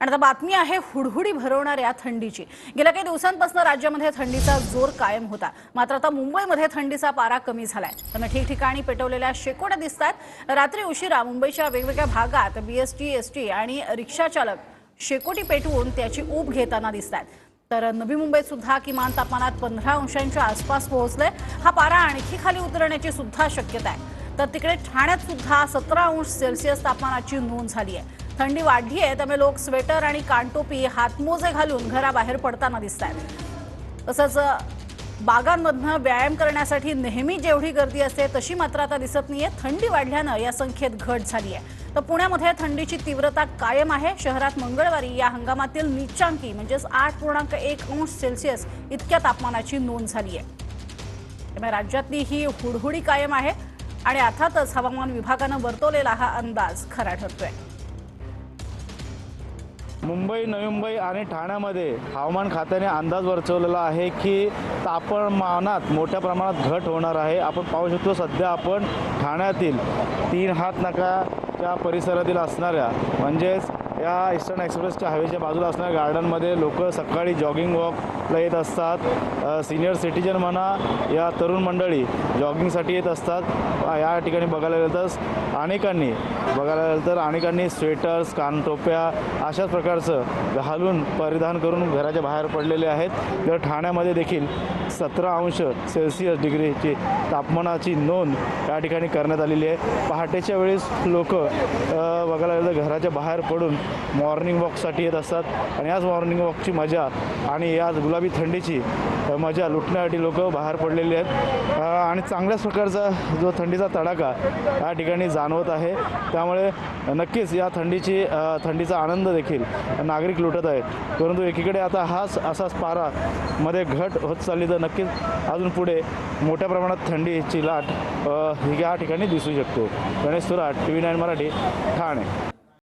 आणि आता बातमी आहे हुडहुडी भरवणाऱ्या थंडीची. गेल्या काही दिवसांपासून राज्यामध्ये थंडीचा जोर कायम होता. मात्र आता मुंबईमध्ये थंडीचा पारा कमी झालाय. त्यामुळे ठिकठिकाणी पेटवलेल्या शेकोट्या दिसत आहेत रात्री उशिरा मुंबईच्या वेगवेगळ्या भागात बीएसटी एसटी आणि रिक्षा चालक शेकोटी पेटवून त्याची ऊब घेताना दिसत आहेत तर नवी मुंबईत सुद्धा किमान तापमानात पंधरा अंशांच्या आसपास पोहोचलंय. हा पारा आणखी खाली उतरण्याची सुद्धा शक्यता आहे तर तिकडे ठाण्यात सुद्धा सतरा अंश सेल्सिअस तापमानाची नोंद झाली आहे थंडी वाढली आहे त्यामुळे लोक स्वेटर आणि कानटोपी हातमोजे घालून घराबाहेर पडताना दिसत आहेत तसंच बागांमधनं व्यायाम करण्यासाठी नेहमी जेवढी गर्दी असते तशी मात्र आता दिसत नाहीये. थंडी वाढल्यानं या संख्येत घट झाली आहे. तर पुण्यामध्ये थंडीची तीव्रता कायम आहे. शहरात मंगळवारी या हंगामातील नीचांकी म्हणजेच आठ पूर्णांक एक अंश सेल्सिअस इतक्या तापमानाची नोंद झाली आहे. त्यामुळे राज्यातली ही हुडहुडी कायम आहे आणि अर्थातच हवामान विभागानं वर्तवलेला हा अंदाज खरा ठरतोय. मुंबई नवी मुंबई आणि ठाण्यामध्ये हवामान खात्याने अंदाज वर्चवलेला आहे की तापमानात मोठ्या प्रमाणात घट होणार आहे. आपण पाहू शकतो सध्या आपण ठाण्यातील तीन हात नाकाच्या परिसरातील असणाऱ्या म्हणजेच या ईस्टर्न एक्सप्रेसच्या हवेच्या बाजूला असणाऱ्या गार्डनमध्ये लोक सकाळी जॉगिंग वॉकला येत असतात. सिनियर सिटीजन म्हणा या तरुण मंडळी जॉगिंगसाठी येत असतात. या ठिकाणी बघायला गेलं तर अनेकांनी बघायला गेलं तर अनेकांनी स्वेटर्स कानटोप्या अशाच प्रकारचं घालून परिधान करून घराच्या बाहेर पडलेले आहेत. तर ठाण्यामध्ये देखील सतरा अंश सेल्सिअस डिग्रीची तापमानाची नोंद या ठिकाणी करण्यात आलेली आहे. पहाटेच्या वेळेस लोक बघायला गेलं तर घराच्या बाहेर पडून मॉर्निंग वॉकसाठी येत असतात. आणि याच मॉर्निंग वॉकची मजा आणि याच गुलाबी थंडीची मजा लुटण्यासाठी लोक बाहेर पडलेले आहेत. आणि चांगल्याच प्रकारचा जो थंडीचा तडाखा या ठिकाणी जाणवत आहे. त्यामुळे नक्कीच या थंडीची थंडीचा आनंद देखील नागरिक लुटत आहेत. परंतु एकीकडे आता हाच असाच पारा मध्ये घट होत चालली तर नक्कीच अजून पुढे मोठ्या प्रमाणात थंडीची लाट ही या ठिकाणी दिसू शकतो. Ganesh Surat T V nine Marathi Thane.